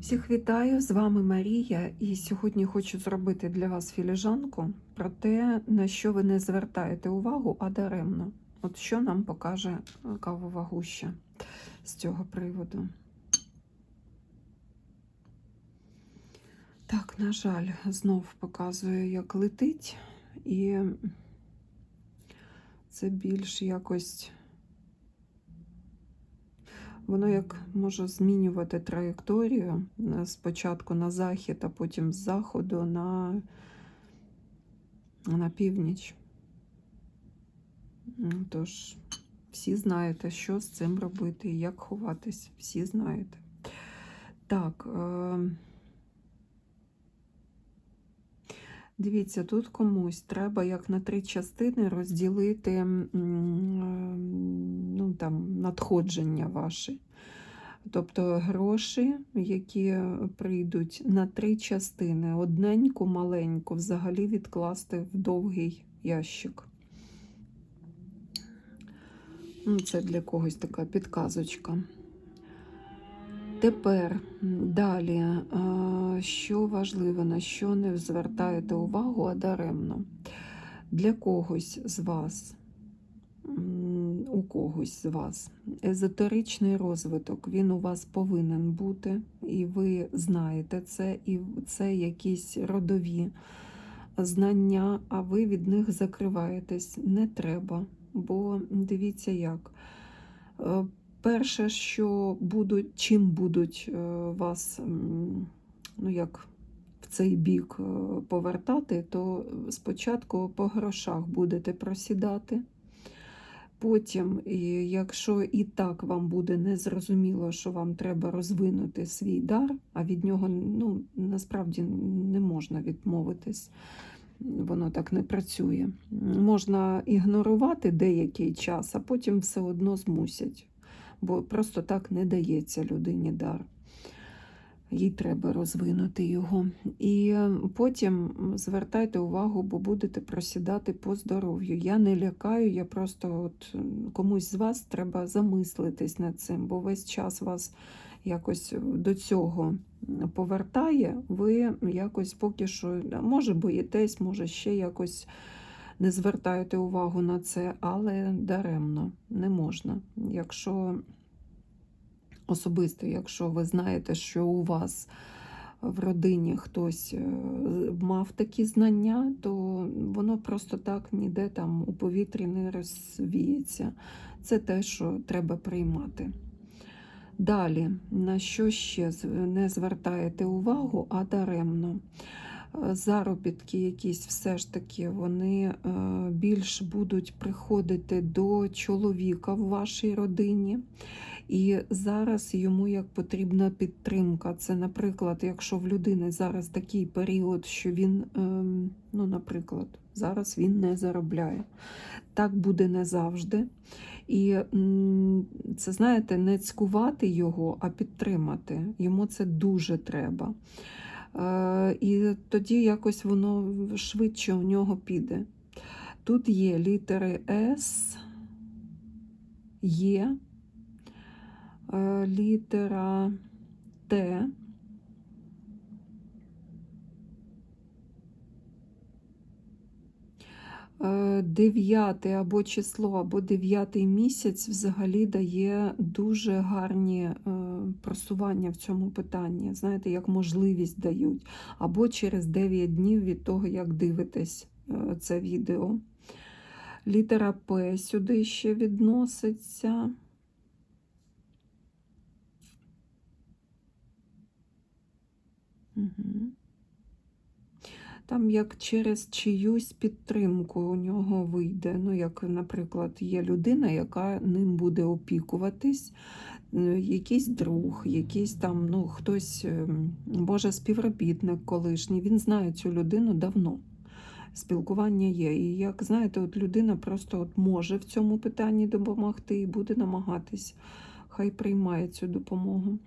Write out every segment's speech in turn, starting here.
Всіх вітаю, з вами Марія, і сьогодні хочу зробити для вас філіжанку про те, на що ви не звертаєте увагу, а даремно. От що нам покаже кавова гуща з цього приводу. Так, на жаль, знов показує, як летить, і це більш якось. Воно як може змінювати траєкторію е, спочатку на захід, а потім з заходу на, на північ. Тож, всі знаєте, що з цим робити і як ховатись. Всі знаєте. Так. Е... Дивіться, тут комусь треба як на три частини розділити ну, там, надходження ваші. Тобто гроші, які прийдуть на три частини, одненьку маленьку, взагалі відкласти в довгий ящик. Ну, Це для когось така підказочка. Тепер далі, е, що важливо, на що не звертаєте увагу, а даремно. Для когось з вас, у когось з вас, езотеричний розвиток, він у вас повинен бути, і ви знаєте це, і це якісь родові знання, а ви від них закриваєтесь. Не треба, бо дивіться як. Перше, що будуть, чим будуть е, вас ну як в цей бік е, повертати, то спочатку по грошах будете просідати. Потім, якщо і так вам буде незрозуміло, що вам треба розвинути свій дар, а від нього ну, насправді не можна відмовитись, воно так не працює. Можна ігнорувати деякий час, а потім все одно змусять бо просто так не дається людині дар. Їй треба розвинути його. І потім звертайте увагу, бо будете просідати по здоров'ю. Я не лякаю, я просто от комусь з вас треба замислитись над цим, бо весь час вас якось до цього повертає. Ви якось поки що, може, боїтесь, може, ще якось не звертаєте увагу на це, але даремно не можна. Якщо особисто, якщо ви знаєте, що у вас в родині хтось е, мав такі знання, то воно просто так ніде там у повітрі не розвіється. Це те, що треба приймати. Далі, на що ще не звертаєте увагу, а даремно заробітки якісь все ж таки вони е, більш будуть приходити до чоловіка в вашій родині. І зараз йому як потрібна підтримка. Це, наприклад, якщо в людини зараз такий період, що він, ем, ну, наприклад, зараз він не заробляє. Так буде не завжди. І це, знаєте, не цькувати його, а підтримати. Йому це дуже треба. Е, і тоді якось воно швидше у нього піде. Тут є літери С, Є, е, літера Т. дев'яте або число, або дев'ятий місяць взагалі дає дуже гарні е, просування в цьому питанні. Знаєте, як можливість дають. Або через 9 днів від того, як дивитесь е, це відео. Літера П сюди ще відноситься. Угу. Там як через чиюсь підтримку у нього вийде. Ну, як, наприклад, є людина, яка ним буде опікуватись, е, якийсь друг, якийсь там, ну, хтось, може, співробітник колишній, він знає цю людину давно. Спілкування є. І як знаєте, от людина просто от може в цьому питанні допомогти і буде намагатись, хай приймає цю допомогу.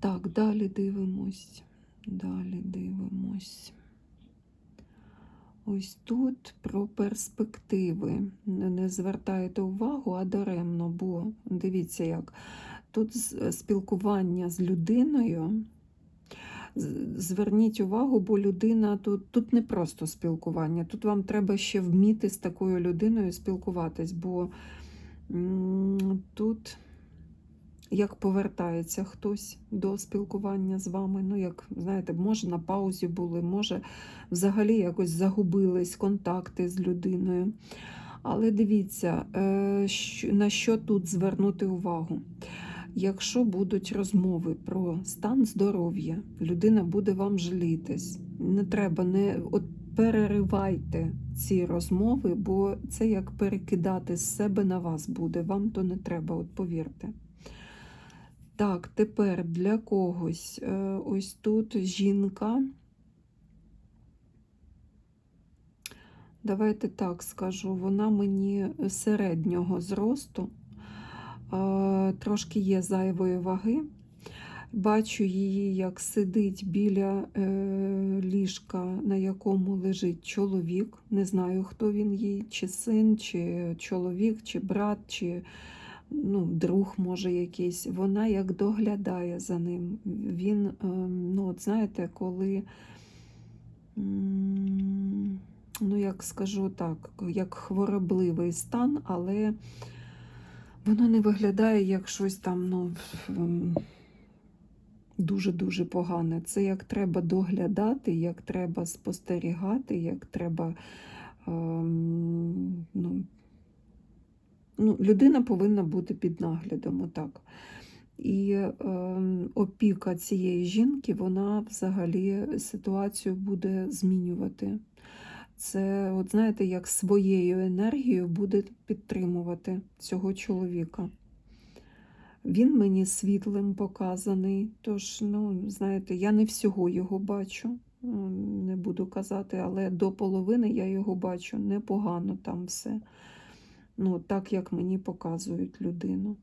Так, далі дивимось, далі дивимось. Ось тут про перспективи. Не звертаєте увагу, а даремно, бо дивіться як. Тут спілкування з людиною. Зверніть увагу, бо людина тут, тут не просто спілкування. Тут вам треба ще вміти з такою людиною спілкуватись, бо тут як повертається хтось до спілкування з вами. Ну, як, знаєте, може на паузі були, може взагалі якось загубились контакти з людиною. Але дивіться, е, на що тут звернути увагу. Якщо будуть розмови про стан здоров'я, людина буде вам жалітись. Не треба, не от переривайте ці розмови, бо це як перекидати з себе на вас буде. Вам то не треба, от повірте. Так, тепер для когось е, ось тут жінка. Давайте так скажу, вона мені середнього зросту, е, трошки є зайвої ваги. Бачу її, як сидить біля е, ліжка, на якому лежить чоловік. Не знаю, хто він їй, чи син, чи чоловік, чи брат, чи ну, друг може якийсь. Вона як доглядає за ним. Він, е, ну, от знаєте, коли. Ну, як скажу так, як хворобливий стан, але воно не виглядає як щось там, ну, дуже-дуже погане. Це як треба доглядати, як треба спостерігати, як треба. ем, ну, ну, людина повинна бути під наглядом, отак. І ем, опіка цієї жінки, вона взагалі ситуацію буде змінювати. Це, от знаєте, як своєю енергією буде підтримувати цього чоловіка. Він мені світлим показаний, тож, ну, знаєте, я не всього його бачу, не буду казати, але до половини я його бачу непогано там все. Ну, так, як мені показують людину.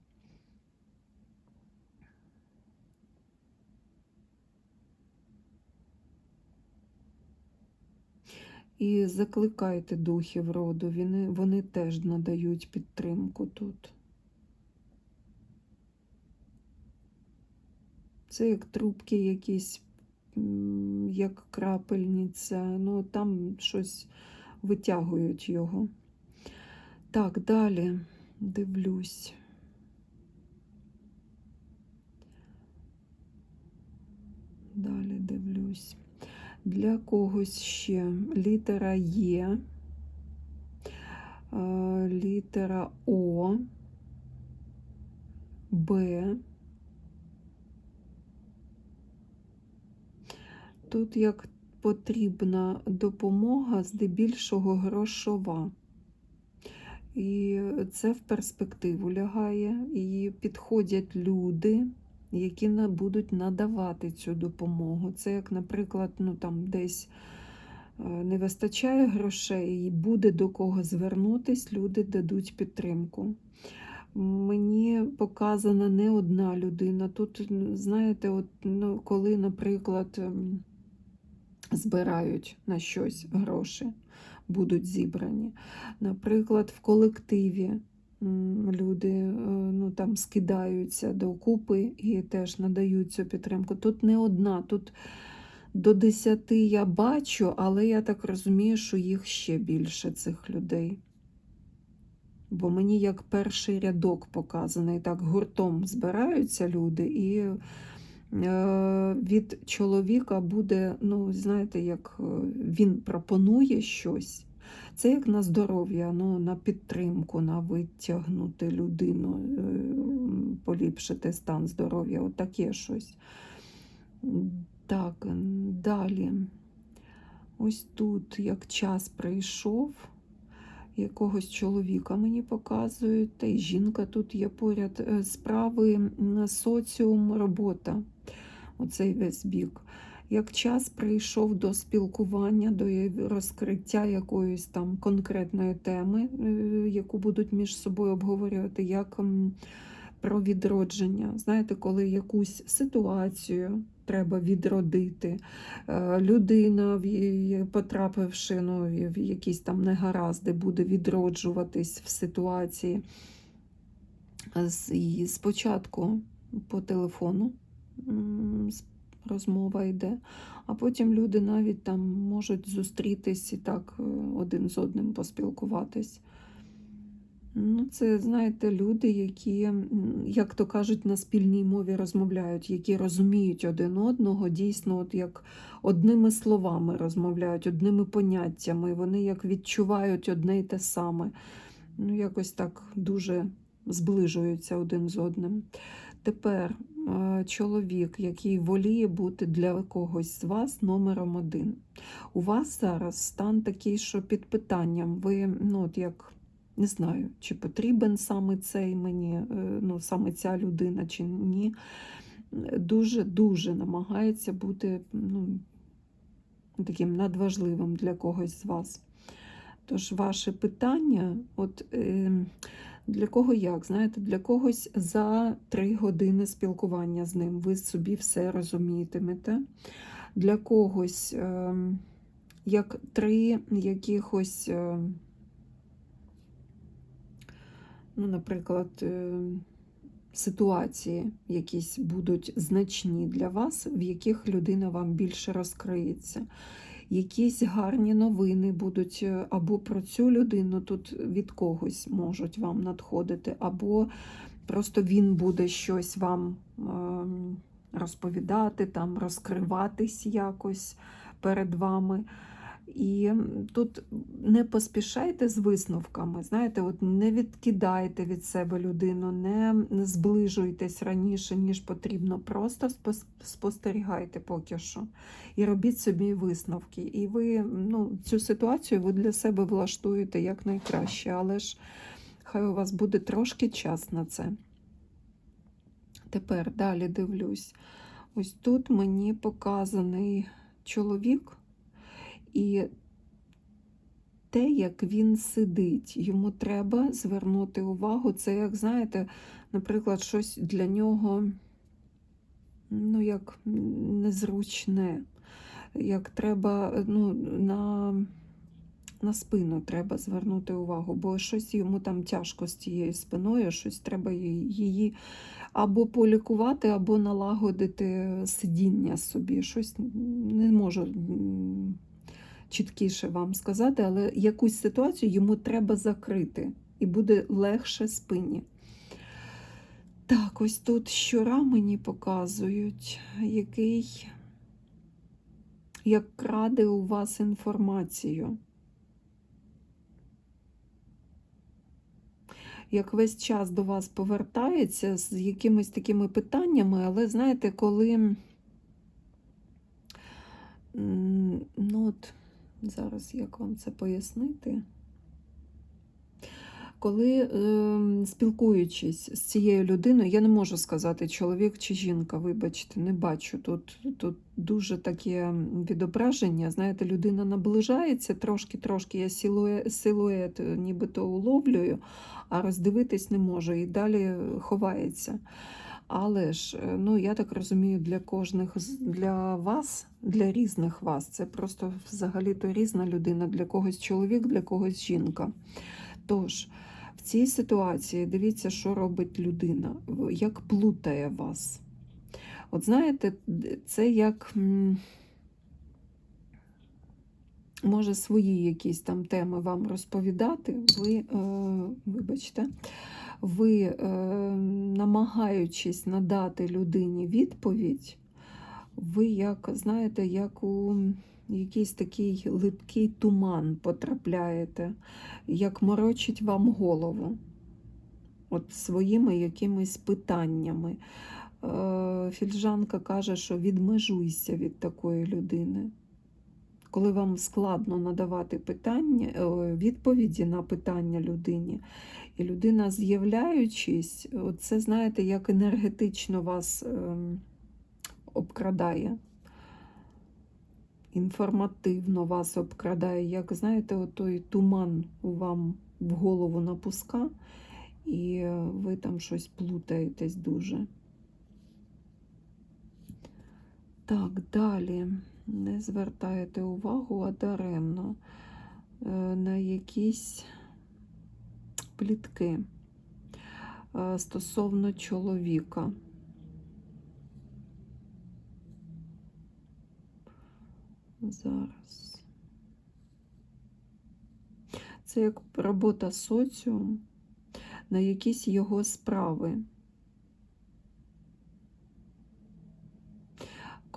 І закликайте духів роду, вони, вони теж надають підтримку тут. Це як трубки якісь, як крапельниця, ну там щось витягують його. Так, далі дивлюсь. Далі дивлюсь. Для когось ще літера Є, е, літера О, Б. Тут як потрібна допомога, здебільшого грошова. І це в перспективу лягає, і підходять люди, які будуть надавати цю допомогу. Це як, наприклад, ну там десь е, не вистачає грошей, і буде до кого звернутись, люди дадуть підтримку. Мені показана не одна людина. Тут, знаєте, от, ну, коли, наприклад, ем, збирають на щось гроші, будуть зібрані. Наприклад, в колективі люди е, ну, там скидаються докупи і теж надають цю підтримку. Тут не одна, тут до десяти я бачу, але я так розумію, що їх ще більше цих людей. Бо мені як перший рядок показаний, так гуртом збираються люди, і від чоловіка буде, ну, знаєте, як е, він пропонує щось. Це як на здоров'я, ну, на підтримку, на витягнути людину, е, поліпшити стан здоров'я, от щось. Так, далі. Ось тут як час прийшов, якогось чоловіка мені показують, та й жінка тут є поряд. Е, Справи соціум, робота. Оцей весь бік. Як час прийшов до спілкування, до розкриття якоїсь там конкретної теми, е, яку будуть між собою обговорювати, як про відродження. Знаєте, коли якусь ситуацію треба відродити, е, людина, потрапивши ну, в якісь там негаразди, буде відроджуватись в ситуації. І спочатку по телефону розмова йде, а потім люди навіть там можуть зустрітись і так е, один з одним поспілкуватись. Ну, це, знаєте, люди, які, як то кажуть, на спільній мові розмовляють, які розуміють один одного, дійсно, от як одними словами розмовляють, одними поняттями. Вони як відчувають одне й те саме. Ну, якось так дуже зближуються один з одним. Тепер е, чоловік, який воліє бути для когось з вас номером один. У вас зараз стан такий, що під питанням, ви, ну, от як не знаю, чи потрібен саме цей мені, е, ну, саме ця людина, чи ні. Дуже-дуже намагається бути ну, таким надважливим для когось з вас. Тож ваше питання, от е, для кого як? Знаєте, для когось за три години спілкування з ним ви собі все розумітимете. Для когось е, як три якихось, е, ну, наприклад, е, ситуації якісь будуть значні для вас, в яких людина вам більше розкриється. Якісь гарні новини будуть е, або про цю людину тут від когось можуть вам надходити, або просто він буде щось вам ем, розповідати, там, розкриватись якось перед вами. І тут не поспішайте з висновками, знаєте, от не відкидайте від себе людину, не зближуйтесь раніше, ніж потрібно. Просто спостерігайте поки що. І робіть собі висновки. І ви ну, цю ситуацію ви для себе влаштуєте якнайкраще, але ж хай у вас буде трошки час на це. Тепер далі дивлюсь. Ось тут мені показаний чоловік. І те, як він сидить, йому треба звернути увагу. Це, як знаєте, наприклад, щось для нього ну, як незручне, як треба ну, на, на спину треба звернути увагу, бо щось йому там тяжко з цією спиною, щось треба її- або полікувати, або налагодити сидіння собі. Щось не можу чіткіше вам сказати, але якусь ситуацію йому треба закрити, і буде легше спині. Так, ось тут щура мені показують, який як краде у вас інформацію. Як весь час до вас повертається з якимись такими питаннями, але знаєте, коли ну от зараз як вам це пояснити? Коли е, спілкуючись з цією людиною, я не можу сказати, чоловік чи жінка, вибачте, не бачу. Тут, тут дуже таке відображення. Знаєте, людина наближається трошки-трошки, я силует, силует е, нібито уловлюю, а роздивитись не можу і далі ховається. Але ж, е, ну я так розумію, для кожних для вас, для різних вас, це просто взагалі-то різна людина, для когось чоловік, для когось жінка. Тож, в цій ситуації дивіться, що робить людина, як плутає вас. От знаєте, це як може свої якісь там теми вам розповідати. Ви, е, вибачте, ви, е, намагаючись надати людині відповідь, ви як, знаєте, як у якийсь такий липкий туман потрапляєте, як морочить вам голову от своїми якимись питаннями. Е, Фільжанка каже, що відмежуйся від такої людини. Коли вам складно надавати питання, е, відповіді на питання людині, і людина, з'являючись, це, знаєте, як енергетично вас ем, обкрадає. Інформативно вас обкрадає, як, знаєте, той туман вам в голову напуска, і е, ви там щось плутаєтесь дуже. Так, далі не звертаєте увагу, а даремно е, на якісь плітки е, стосовно чоловіка. Зараз. Це як робота соціум на якісь його справи.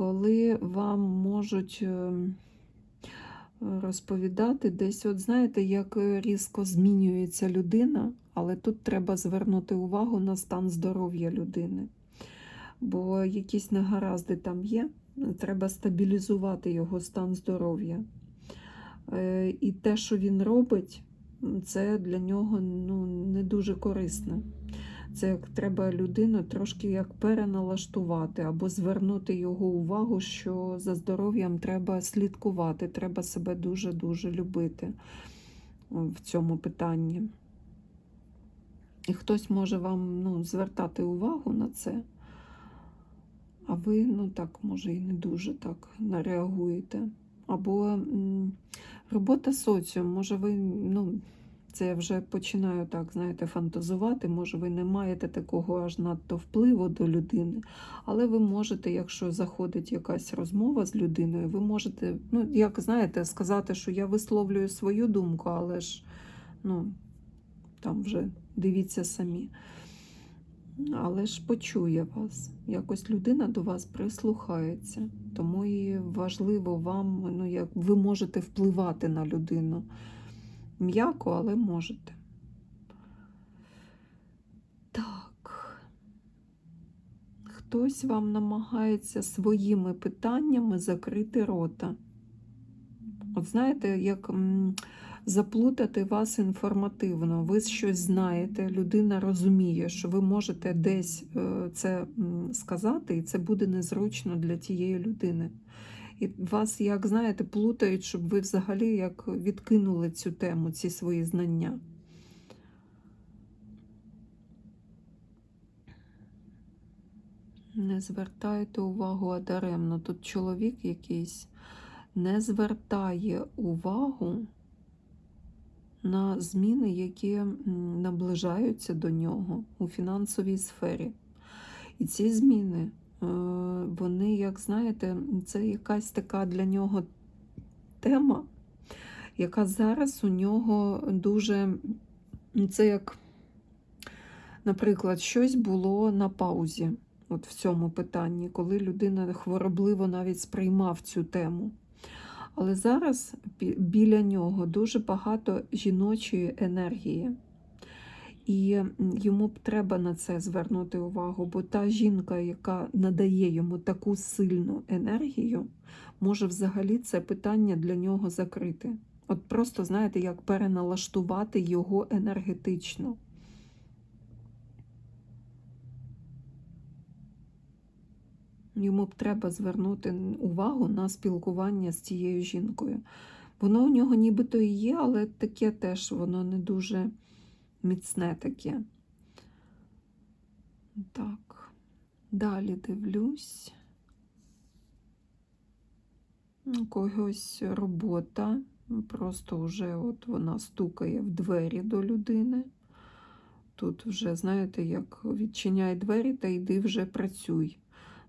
Коли вам можуть е, розповідати десь, от знаєте, як різко змінюється людина, але тут треба звернути увагу на стан здоров'я людини. Бо якісь негаразди там є, треба стабілізувати його стан здоров'я. Е, І те, що він робить, це для нього ну, не дуже корисне. Це як треба людину трошки як переналаштувати або звернути його увагу, що за здоров'ям треба слідкувати, треба себе дуже-дуже любити в цьому питанні. І хтось може вам ну, звертати увагу на це, а ви, ну так, може, і не дуже так реагуєте. Або м, робота соціум, може, ви, ну, це я вже починаю так, знаєте, фантазувати. Може, ви не маєте такого аж надто впливу до людини, але ви можете, якщо заходить якась розмова з людиною, ви можете, ну, як знаєте, сказати, що я висловлюю свою думку, але ж, ну, там вже дивіться самі. Але ж почує вас. Якось людина до вас прислухається. Тому і важливо вам, ну, як ви можете впливати на людину. М'яко, але можете. Так. Хтось вам намагається своїми питаннями закрити рота. От знаєте, як заплутати вас інформативно. Ви щось знаєте, людина розуміє, що ви можете десь е, це сказати, і це буде незручно для тієї людини. І вас, як знаєте, плутають, щоб ви взагалі як відкинули цю тему, ці свої знання. Не звертайте увагу а даремно. Тут чоловік якийсь не звертає увагу на зміни, які наближаються до нього у фінансовій сфері. І ці зміни, вони, як знаєте, це якась така для нього тема, яка зараз у нього дуже, це як, наприклад, щось було на паузі. От в цьому питанні, коли людина хворобливо навіть сприймав цю тему. Але зараз біля нього дуже багато жіночої енергії. І йому б треба на це звернути увагу, бо та жінка, яка надає йому таку сильну енергію, може взагалі це питання для нього закрити. От просто, знаєте, як переналаштувати його енергетично. Йому б треба звернути увагу на спілкування з цією жінкою. Воно у нього нібито і є, але таке теж воно не дуже міцне таке. Так, далі дивлюсь. Когось робота, просто вже от вона стукає в двері до людини. Тут вже, знаєте, як відчиняй двері та йди вже працюй.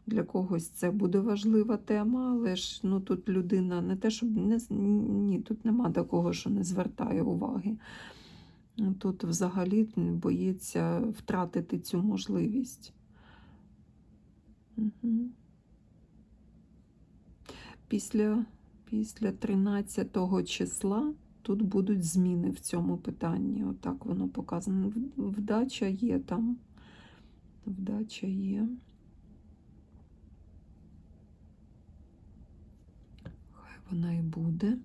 Для когось це буде важлива тема, але ж ну, тут людина не те, щоб не ні, тут нема такого, що не звертає уваги. Тут взагалі боїться втратити цю можливість. Після, після 13 числа тут будуть зміни в цьому питанні. Отак воно показано. Вдача є там. Вдача є. Вона і буде.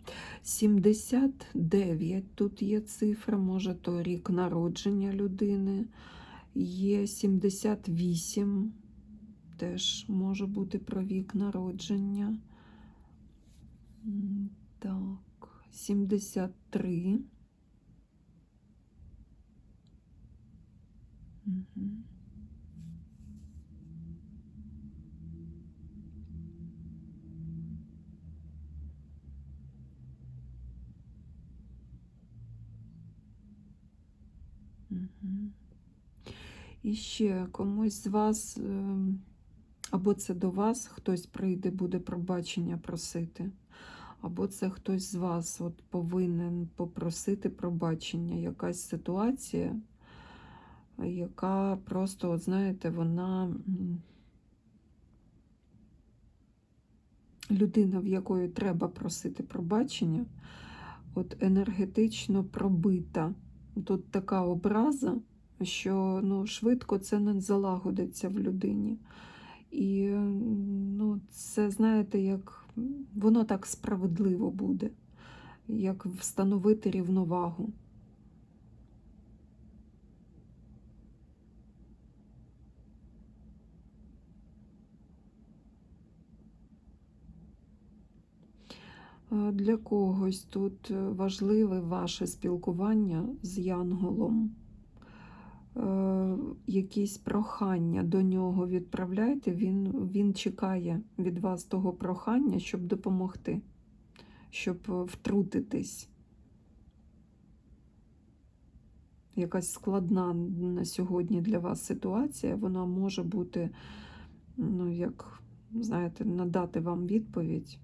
79 тут є цифра, може то рік народження людини. Є 78, теж може бути про вік народження. Так, 73. Мгм. І ще комусь з вас, ем, або це до вас хтось прийде, буде пробачення просити, або це хтось з вас от повинен попросити пробачення, якась ситуація, яка просто, от знаєте, вона людина, в якої треба просити пробачення, от енергетично пробита. Тут така образа, що ну, швидко це не залагодиться в людині. І ну, це, знаєте, як воно так справедливо буде, як встановити рівновагу. Е, Для когось тут е, важливе ваше спілкування з янголом. Е, Якісь прохання до нього відправляйте, він, він чекає від вас того прохання, щоб допомогти, щоб е, втрутитись. Якась складна на сьогодні для вас ситуація, вона може бути, ну, як, знаєте, надати вам відповідь.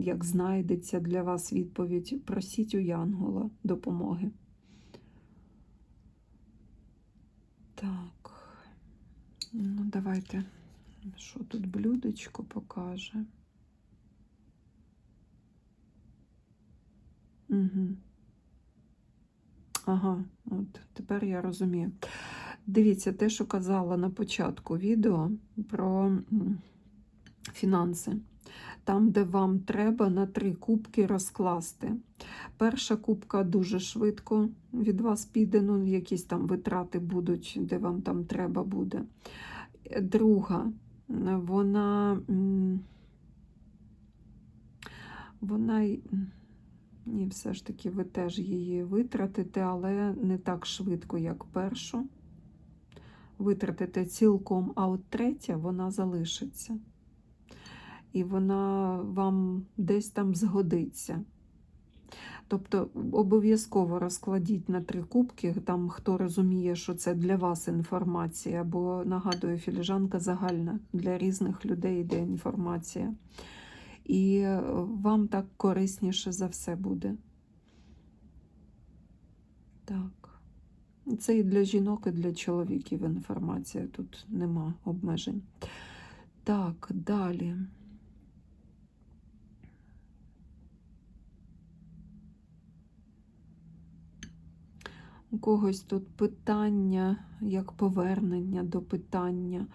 Як знайдеться для вас відповідь, просіть у Янгола допомоги. Так, ну давайте, що тут блюдечко покаже. Угу. Ага, от тепер я розумію. Дивіться, те, що казала на початку відео про фінанси там, де вам треба на три кубки розкласти. Перша кубка дуже швидко від вас піде, ну, якісь там витрати будуть, де вам там треба буде. Друга, вона, вона, ні, все ж таки, ви теж її витратите, але не так швидко, як першу. Витратите цілком, а от третя вона залишиться і вона вам десь там згодиться. Тобто обов'язково розкладіть на три кубки, там хто розуміє, що це для вас інформація, бо нагадую, філіжанка загальна для різних людей йде інформація. І е, вам так корисніше за все буде. Так. Це і для жінок, і для чоловіків інформація. Тут нема обмежень. Так, далі. У когось тут питання, як повернення до питання,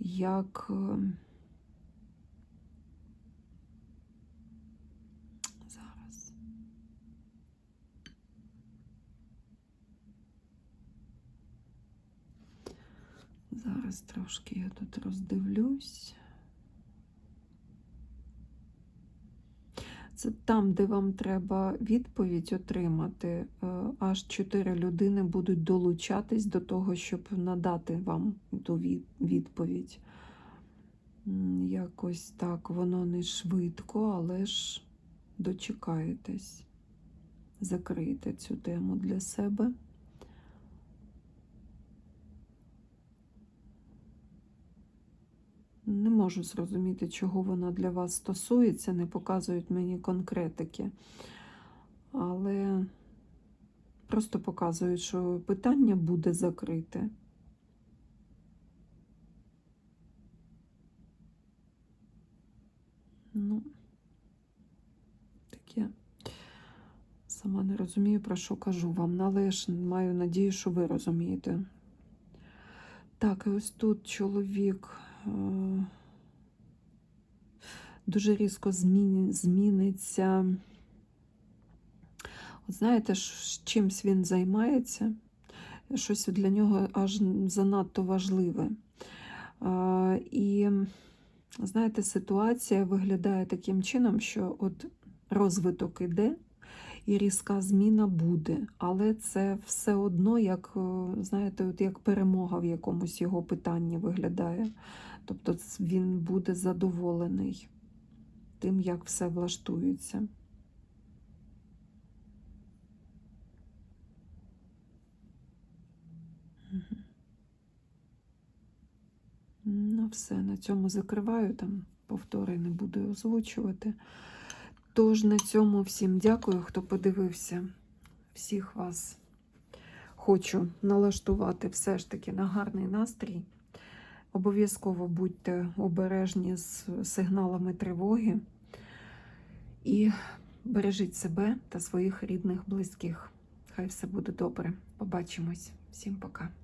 як е, зараз. Зараз трошки я тут роздивлюсь. Там, де вам треба відповідь отримати, е, аж чотири людини будуть долучатись до того, щоб надати вам ту відповідь. Якось так, воно не швидко, але ж дочекаєтесь, закрийте цю тему для себе. Не можу зрозуміти, чого вона для вас стосується, не показують мені конкретики. Але просто показують, що питання буде закрите. Ну, таке. Сама не розумію, про що кажу вам, але ж маю надію, що ви розумієте. Так, і ось тут чоловік. Е, дуже різко зміни, зміниться. От знаєте, чимсь він займається, щось для нього аж занадто важливе. І, знаєте, ситуація виглядає таким чином, що от розвиток іде, і різка зміна буде, але це все одно, як, знаєте, от як перемога в якомусь його питанні виглядає. Тобто він буде задоволений тим, як все влаштується. Ну, все. На цьому закриваю. Там повтори не буду озвучувати. Тож на цьому всім дякую, хто подивився. Всіх вас хочу налаштувати все ж таки на гарний настрій. Обов'язково будьте обережні з сигналами тривоги і бережіть себе та своїх рідних, близьких. Хай все буде добре. Побачимось. Всім пока.